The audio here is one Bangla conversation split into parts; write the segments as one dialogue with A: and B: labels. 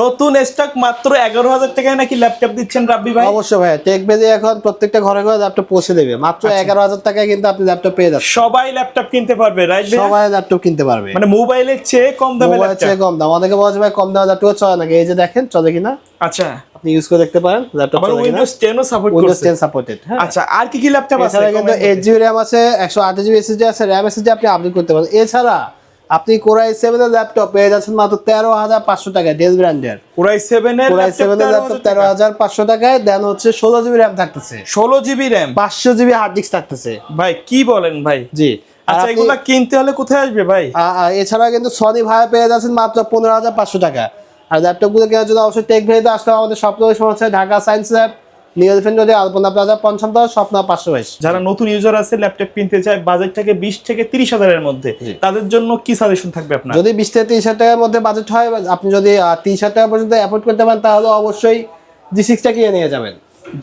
A: নতুন স্টক মাত্র এগারো হাজার টাকায় নাকি ল্যাপটপ দিচ্ছেন রাব্বি ভাই?
B: অবশ্যই ভাই টেক বেজে এখন প্রত্যেকটা ঘরে ঘরে ল্যাপটপ পৌঁছে দেবে। মাত্র
A: আচ্ছা।
B: এগারো হাজার টাকায় কিন্তু আপনি ল্যাপটপ পেয়ে যাচ্ছেন।
A: সবাই ল্যাপটপ কিনতে পারবে রাইট
B: সবাই ল্যাপটপ কিনতে পারবে।
A: মানে মোবাইলের চেয়ে কম দামে ল্যাপটপ
B: চেয়ে কম দাম। আমাদেরকে বলা যায় ভাই কম দামে ল্যাপটপ চলে নাকি? এই যে দেখেন চলে কিনা?
A: আচ্ছা।
B: আপনি ইউজ করে দেখতে পারেন ল্যাপটপ চলে কিনা।
A: উইন্ডোজ 10 ও সাপোর্ট
B: উইন্ডোজ
A: করছে।
B: টেন সাপোর্টেড হ্যাঁ।
A: আচ্ছা আর কি কি ল্যাপটপ আছে?
B: এছাড়া কিন্তু এইট জিবি র্যাম আছে একশো আট জিবি এসএসডি আছে র্যাম এসএসডি আপনি আপডেট করতে পারেন। এছাড়া আপনি কোরাই সেভেন এর ল্যাপটপ পেয়ে যাচ্ছেন মাত্র তেরো হাজার পাঁচশো টাকায় ডেল ব্র্যান্ডের
A: কোরাই 7 এর
B: কোরাই সেভেন এর ল্যাপটপ তেরো হাজার পাঁচশো টাকায় দেন হচ্ছে ষোলো জিবি র্যাম থাকতেছে।
A: 16 জিবি র‍্যাম
B: পাঁচশো জিবি হার্ড ডিস্ক থাকতেছে।
A: ভাই কি বলেন ভাই?
B: জি।
A: আচ্ছা এগুলা কিনতে হলে কোথায় আসবে ভাই?
B: এছাড়া কিন্তু সনি ভাই পেয়ে যাচ্ছেন মাত্র পনেরো হাজার পাঁচশো টাকা আর ল্যাপটপগুলো কেনার জন্য অবশ্যই টেক ভেরিতে আসলে আমাদের সপ্তাহ সমস্যা ঢাকা সায়েন্স ল্যাব নিউ রোডে আলপনা প্লাজা পঞ্চম তলা স্বপ্ন পাঁচশো বাইশ।
A: যারা নতুন ইউজার আছে ল্যাপটপ কিনতে চায় বাজেট থেকে 20 থেকে 30 হাজারের মধ্যে। তাদের জন্য কি সাজেশন থাকবে আপনার?
B: যদি বিশ থেকে তিরিশ হাজার টাকার মধ্যে বাজেট হয় আপনি যদি তিরিশ হাজার টাকা পর্যন্ত অ্যাফোর্ড করতে পারেন তাহলে অবশ্যই জি সিক্সটা কিনে নিয়ে যাবেন।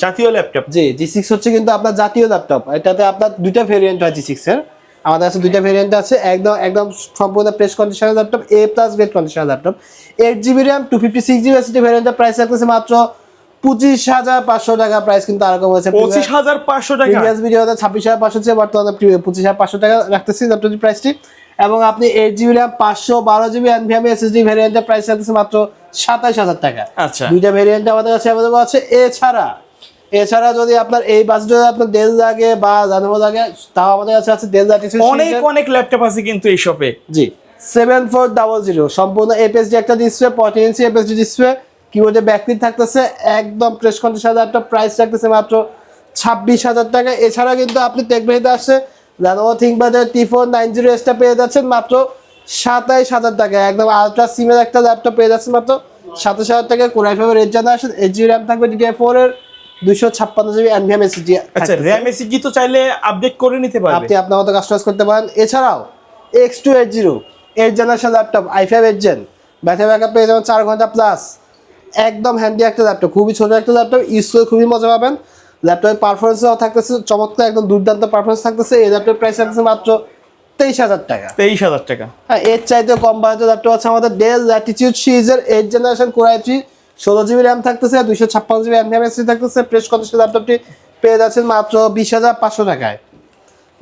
A: জাতীয় ল্যাপটপ
B: জি জি সিক্স হচ্ছে কিন্তু আপনার জাতীয় ল্যাপটপ এটাতে আপনার দুইটা ভেরিয়েন্ট হয় জি সিক্স এর। আমাদের কাছে দুইটা ভেরিয়েন্ট আছে একদম একদম সম্পূর্ণ প্রেস কন্ডিশনের ল্যাপটপ এ প্লাস গ্রেড কন্ডিশনের laptop eight GB RAM two fifty six GB ভেরিয়েন্টের প্রাইস রাখতেছে মাত্র পঁচিশ হাজার পাঁচশো টাকা প্রাইস কিন্তু আর কম হয়েছে।
A: পঁচিশ হাজার পাঁচশো টাকা?
B: প্রিভিয়াস ভিডিওতে ছাব্বিশ হাজার পাঁচশো ছিল বর্তমানে পঁচিশ হাজার পাঁচশো টাকা রাখতেছি ল্যাপটপটির প্রাইসটি এবং আপনি এইট জিবি র্যাম পাঁচশো বারো জিবি এনভিএমি এসএসডি ভেরিয়েন্টের প্রাইস রাখতেছে মাত্র সাতাশ হাজার টাকা।
A: আচ্ছা।
B: দুইটা ভেরিয়েন্ট আমাদের কাছে অ্যাভেলেবল আছে। এছাড়া এছাড়া যদি আপনার এই বাজেটে আপনার ডেল লাগে বা জানুভো লাগে তাও আমাদের কাছে আছে ডেল
A: অনেক অনেক ল্যাপটপ আছে কিন্তু এই শপে
B: G. Seven four double zero সম্পূর্ণ এপিএসডি একটা ডিসপ্লে ফর্টি ইঞ্চি এপিএসডি ডিসপ্লে কিবোর্ডে ব্যাকলিট থাকতেছে একদম প্রেস কন্ডিশন একটা প্রাইস থাকতেছে মাত্র ছাব্বিশ হাজার টাকা। এছাড়া কিন্তু আপনি টেকভেরিতে আসছে লেনোভো থিঙ্কপ্যাডের টি ফোর নাইন জিরো এসটা পেয়ে যাচ্ছেন মাত্র সাতাইশ হাজার টাকা। একদম আলট্রা সিমের একটা ল্যাপটপ পেয়ে যাচ্ছেন মাত্র সাতাশ হাজার টাকা। কোরাই ফাইভের eight generation eight GB RAM থাকবে ডিডিআই ফোর এর দুইশো ছাপ্পান্ন জিবি এনভিএম এসএসডি
A: আচ্ছা র্যাম এসএসডি তো চাইলে আপডেট করে নিতে পারবে।
B: আপনি আপনার মতো কাস্টমাইজ করতে পারেন। এছাড়াও X two eight zero eight generation laptop i five eight gen battery backup পেয়ে যাবেন চার ঘণ্টা প্লাস একদম হ্যান্ডি একটা ল্যাপটপ খুবই ছোট একটা ল্যাপটপ ইউজ করে খুবই মজা পাবেন। ল্যাপটপের পারফরমেন্সও থাকতেছে চমৎকার একদম দুর্দান্ত পারফরমেন্স থাকতেছে। এই ল্যাপটপের প্রাইস থাকতেছে মাত্র তেইশ হাজার টাকা।
A: তেইশ হাজার টাকা।
B: হ্যাঁ এর চাইতে কম বাজেটের ল্যাপটপ আছে আমাদের ডেল ল্যাটিটিউড সিরিজের এইট জেনারেশন থ্রি ষোলো জিবি র্যাম থাকতেছে দুইশো ছাপ্পান্ন জিবি র্যাম এসএসডি থাকতেছে প্রেস কন্ডিশন ল্যাপটপটি পেয়ে যাচ্ছেন মাত্র বিশ হাজার পাঁচশো টাকায়।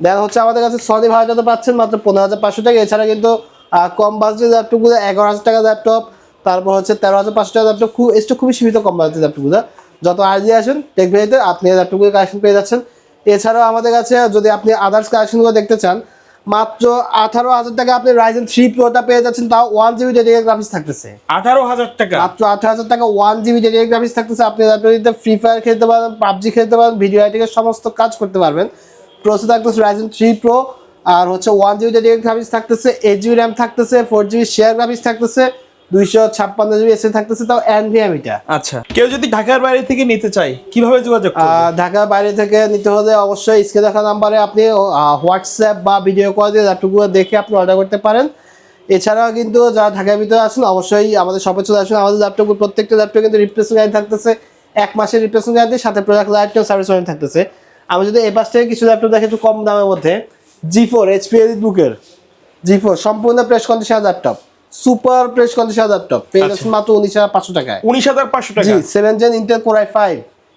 B: দেন হচ্ছে আমাদের কাছে সনি ভাড়াটাতে পাচ্ছেন মাত্র পনেরো হাজার পাঁচশো টাকা। এছাড়া কিন্তু কম বাজেটের ল্যাপটপগুলো এগারো হাজার টাকা ল্যাপটপ তারপর হচ্ছে তেরো হাজার পাঁচশো টাকা ল্যাপটপ খুব এসটা খুবই সীমিত কম বাজেটের ল্যাপটপগুলো যত আর্লি আসেন টেক ভেরিতে আপনি ল্যাপটপগুলো কালেকশন পেয়ে যাচ্ছেন। এছাড়াও আমাদের কাছে যদি আপনি আদার্স কালেকশনগুলো দেখতে চান মাত্র আঠারো হাজার টাকা আপনি রাইজেন থ্রি প্রোটা পেয়ে যাচ্ছেন তাও ওয়ান জিবি ডেডিকেট গ্রাফিক্স থাকতেছে।
A: আঠারো হাজার টাকা?
B: মাত্র আঠারো হাজার টাকা ওয়ান জিবি ডেডিকেট গ্রাফিক্স থাকতেছে আপনি ল্যাপটপটিতে ফ্রি ফায়ার খেলতে পারবেন পাবজি খেলতে পারবেন ভিডিও এডিটিংয়ের সমস্ত কাজ করতে পারবেন। প্রসেস থাকতেছে রাইজেন থ্রি প্রো আর হচ্ছে ওয়ান জিবি ডেডিকেট গ্রাফিক্স থাকতেছে এইট জিবি র্যাম থাকতেছে ফোর জিবি শেয়ার গ্রাফিক্স থাকতেছে দুইশো ছাপ্পান্ন জিবি থাকতেছে তাও এটা
A: আচ্ছা। কেউ যদি ঢাকার বাইরে থেকে নিতে চায় কীভাবে যোগাযোগ
B: ঢাকার বাইরে থেকে নিতে হলে অবশ্যই স্ক্রিনে দেখা নাম্বারে আপনি হোয়াটসঅ্যাপ বা ভিডিও কল দিয়ে ল্যাপটপগুলো দেখে আপনি অর্ডার করতে পারেন। এছাড়াও কিন্তু যারা ঢাকার ভিতরে আসুন অবশ্যই আমাদের শপে চলে আসুন। আমাদের ল্যাপটপগুলো প্রত্যেকটা ল্যাপটপ কিন্তু রিপ্লেসমেন্ট গ্যারান্টি থাকতেছে। এক মাসের রিপ্লেসমেন্ট গ্যারান্টি সাথে প্রোডাক্ট লাইফটাইম সার্ভিস ওয়ারেন্টি থাকতেছে। আমি যদি পাশ থেকে কিছু ল্যাপটপ দেখি একটু কম দামের মধ্যে জি ফোর এইচপি এলিট বুকের জি ফোর সম্পূর্ণ fresh condition laptop super fresh condition laptop পেয়ে যাচ্ছেন মাত্র উনিশ হাজার পাঁচশো টাকায়।
A: উনিশ হাজার পাঁচশো
B: জি
A: টাকা।
B: Seven gen Intel core i five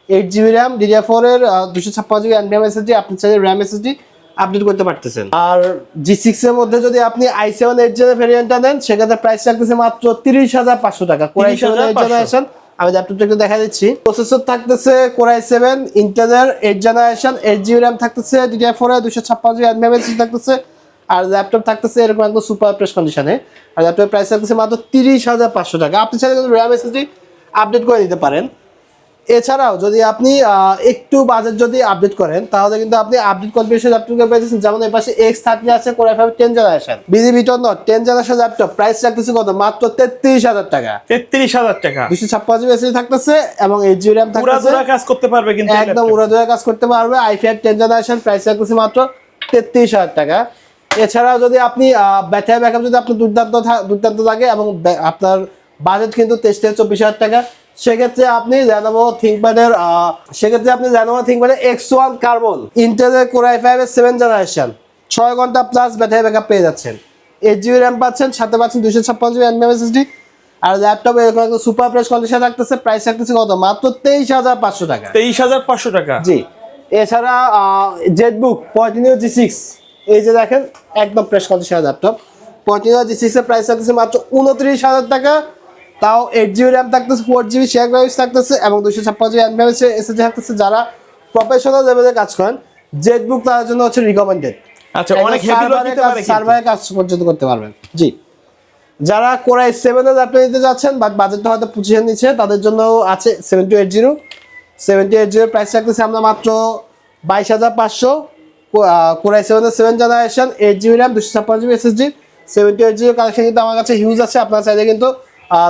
B: eight GB RAM DDR four এর দুশো ছাপ্পান্ন জিবি এনভিএম এসএসডি আপনি চাইলে র্যাম এসএসডি আপডেট করতে পারতেছেন। আর জি সিক্স এর মধ্যে যদি আপনি আই সেভেন এইট জেনের ভেরিয়েন্টটা নেন সেক্ষেত্রে প্রাইস রাখতেছে মাত্র তিরিশ হাজার পাঁচশো টাকা। কোরাই সেভেন এইট
A: 30,500
B: জেনারেশন আমি ল্যাপটপটা একটু দেখা দিচ্ছি। প্রসেসর থাকতেছে কোরাই সেভেন ইন্টেলের eight generation eight GB RAM থাকতেছে ডিডিআর ফোর এর দুশো ছাপ্পান্ন জিবি এনভিএম এসএসডি থাকতেছে আর ল্যাপটপ থাকতেছে এরকম একদম সুপার প্রেস কন্ডিশনে আর ল্যাপটপের প্রাইস থাকতেছে মাত্র তিরিশ হাজার পাঁচশো টাকা। আপনি চাইলে কিন্তু র্যাম এসএসডি আপডেট করে দিতে পারেন। এছাড়াও যদি আপনি একটু বাজেট যদি আপডেট করেন তাহলে কিন্তু আপনি আপডেট কনফিগারেশন ল্যাপটপ পেয়েছেন যেমন এই পাশে এক্স থার্টি আছে core i five ten generation busy বিটন নট টেন জেনারেশন ল্যাপটপ প্রাইস রাখতেছে কত? মাত্র তেত্রিশ হাজার টাকা।
A: তেত্রিশ হাজার টাকা।
B: দুশো ছাপ্পান্ন জিবি এসএসডি থাকতেছে এবং এইট জিবি র্যাম থাকতেছে।
A: কাজ করতে পারবে কিন্তু
B: একদম। উড়াদুরা কাজ করতে পারবে। I five ten generation price রাখতেছে মাত্র তেত্রিশ হাজার টাকা। এছাড়াও যদি আপনি ব্যাটারি ব্যাকআপ যদি আপনার দুর্দান্ত দুর্দান্ত লাগে এবং আপনার বাজেট কিন্তু তেইশ থেকে চব্বিশ হাজার টাকা সেক্ষেত্রে আপনি জানাব থিঙ্কপ্যাডের সেক্ষেত্রে আপনি জানাব থিঙ্কপ্যাডের এক্স ওয়ান কার্বন ইন্টেলের কোরাই ফাইভ এর সেভেন জেনারেশন ছয় ঘণ্টা প্লাস ব্যাটারি ব্যাকআপ পেয়ে যাচ্ছেন। এইট জিবি র্যাম পাচ্ছেন সাথে পাচ্ছেন দুশো ছাপ্পান্ন জিবি এনএম এসএসডি আর ল্যাপটপ এরকম একটা সুপার প্রেস কন্ডিশন থাকতেছে প্রাইস থাকতেছে কত? মাত্র তেইশ হাজার পাঁচশো টাকা।
A: তেইশ হাজার পাঁচশো টাকা।
B: জি। এছাড়া জেটবুক পঁয়ত্রিশ জি সিক্স এই যে দেখেন একদম প্রেস কন্ডিশন ল্যাপটপ পঁয়ত্রিশ জি সিক্স এর প্রাইস থাকতেছে মাত্র উনত্রিশ হাজার টাকা। তাও এইট জিবি র্যাম থাকতেছে ফোর জিবি শেয়ার গ্রাফিক্স থাকতেছে এবং দুশো ছাপ্পান্ন জিবি র্যাম এসএসডি থাকতেছে যারা প্রফেশনাল লেভেলে কাজ করেন জেটবুক তাদের জন্য হচ্ছে রিকমেন্ডেড
A: আচ্ছা অনেক হেভি লোড দিতে পারে
B: সার্ভারে কাজ পর্যন্ত করতে পারবেন। জি। যারা কোরাই সেভেনের ল্যাপটপ নিতে যাচ্ছেন বাট বাজেটটা হয়তো পঁচিশে নিচ্ছে তাদের জন্য আছে seven two eight zero seventy eight zero price রাখতেছে আমরা মাত্র বাইশ হাজার পাঁচশো। কোরাই সেভেনের seven generation eight GB RAM দুশো ছাপ্পান্ন GB SSD seventy eight zero collection কিন্তু আমার কাছে হিউজ আছে। আপনার চাইলে কিন্তু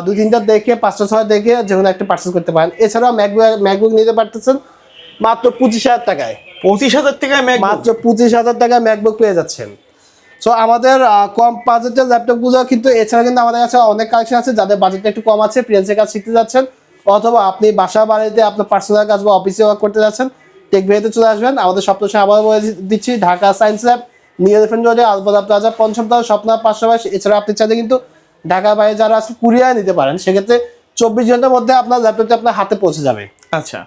B: দু তিনটা দেখে পাঁচটা ছয় দেখে যে কোনো একটা পার্চেস করতে পারেন। এছাড়াও ম্যাকবুক ম্যাকবুক নিতে পারতেছেন মাত্র পঁচিশ হাজার টাকায়।
A: পঁচিশ হাজার টাকায়
B: মাত্র পঁচিশ হাজার টাকায় ম্যাকবুক পেয়ে যাচ্ছেন। সো আমাদের কম বাজেটের ল্যাপটপগুলো কিন্তু এছাড়া কিন্তু আমাদের কাছে অনেক কালেকশন আছে যাদের বাজেটটা একটু কম আছে প্রিয়েন্সের কাজ শিখতে যাচ্ছেন অথবা আপনি বাসা বাড়িতে আপনার পার্সোনাল কাজ বা অফিসে ওয়ার্ক করতে যাচ্ছেন টেক ভেতে চলে আসবেন। আমাদের সপ্তাহ আবার বলে দিচ্ছি Dhaka science lab new elephant রোডে আলপদা প্লাজা পঞ্চম তলা স্বপ্ন পাঁচশো বাইশ এছাড়া আপনি চাইলে কিন্তু ঢাকা বাইরে যারা আছে কুরিয়ার নিতে পারেন। সেক্ষেত্রে চব্বিশ ঘণ্টার মধ্যে আপনার ল্যাপটপটা আপনার হাতে পৌঁছে যাবে।
A: আচ্ছা।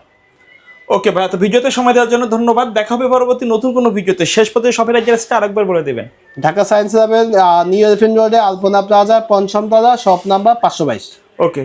A: ওকে ভাই তো ভিডিওতে সময় দেওয়ার জন্য ধন্যবাদ। দেখা হবে পরবর্তী নতুন কোনো ভিডিওতে। শেষ পর্যন্ত শপের অ্যাড্রেসটা আরেকবার বলে দেবেন।
B: ঢাকা সায়েন্স ল্যাবের নিউ এলিফেন্ট রোডে আলপনা প্লাজা পঞ্চম তলা শপ নাম্বার পাঁচশো বাইশ
A: ওকে।